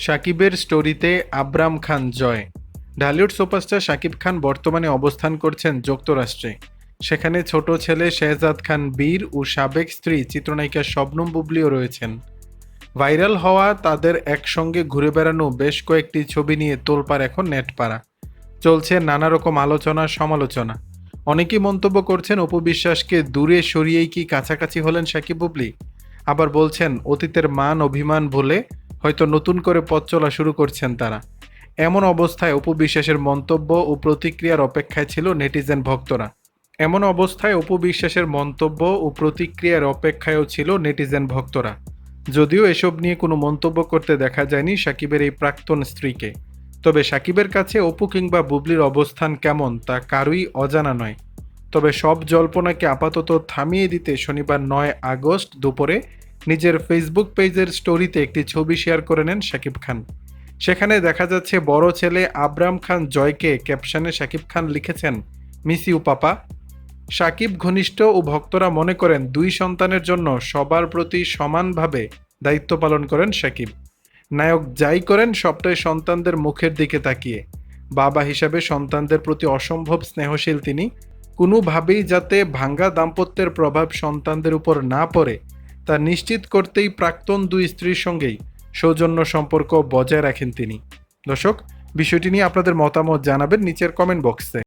সাকিবের স্টোরিতে আবরাম খান জয়। ঢালিউড সুপারস্টার সাকিব খান বর্তমানে অবস্থান করছেন যুক্তরাষ্ট্রে। সেখানে ছোট ছেলে শেহজাদ খান বীর ও সাবেক স্ত্রী চিত্রনায়িকা শবনম বুবলিও রয়েছেন। ভাইরাল হওয়া তাদের একসঙ্গে ঘুরে বেড়ানো বেশ কয়েকটি ছবি নিয়ে তোলপাড় এখন নেটপাড়া। চলছে নানা রকম আলোচনা, সমালোচনা। অনেকেই মন্তব্য করছেন, অপু বিশ্বাসকে দূরে সরিয়েই কি কাছাকাছি হলেন সাকিব বুবলি? আবার বলছেন, অতীতের মান, অভিমান ভুলে হয়তো নতুন করে পথ চলা শুরু করছেন তারা। এমন অবস্থায় অপু বিশ্বাসের মন্তব্য ও প্রতিক্রিয়ার অপেক্ষায় ছিল নেটিজেন ভক্তরা। এমন অবস্থায় অপু বিশ্বাসের মন্তব্য ও প্রতিক্রিয়ার অপেক্ষায়ও ছিল নেটিজেন ভক্তরা। যদিও এসব নিয়ে কোনো মন্তব্য করতে দেখা যায়নি সাকিবের এই প্রাক্তন স্ত্রীকে। তবে সাকিবের কাছে অপু কিংবা বুবলির অবস্থান কেমন তা কারুই অজানা নয়। তবে সব জল্পনাকে আপাতত থামিয়ে দিতে শনিবার নয় আগস্ট দুপুরে নিজের ফেসবুক পেজের স্টোরিতে একটি ছবি শেয়ার করে নেন শাকিব খান। সেখানে দেখা যাচ্ছে বড় ছেলে আবরাম খান জয়কে ক্যাপশনে শাকিব খান লিখেছেন মিস ইউ পাপা। সাকিব ঘনিষ্ঠ ও ভক্তরা মনে করেন দুই সন্তানের জন্য সবার প্রতি সমানভাবে দায়িত্ব পালন করেন সাকিব নায়ক যাই করেন, সবটাই সন্তানদের মুখের দিকে তাকিয়ে। বাবা হিসাবে সন্তানদের প্রতি অসম্ভব স্নেহশীল তিনি। কোনোভাবেই যাতে ভাঙ্গা দাম্পত্যের প্রভাব সন্তানদের উপর না পড়ে তা নিশ্চিত করতেই প্রাক্তন দুই স্ত্রীর সঙ্গেই সৌজন্য সম্পর্ক বজায় রাখেন তিনি। দর্শক, বিষয়টি নিয়ে আপনাদের মতামত জানাবেন নিচের কমেন্ট বক্সে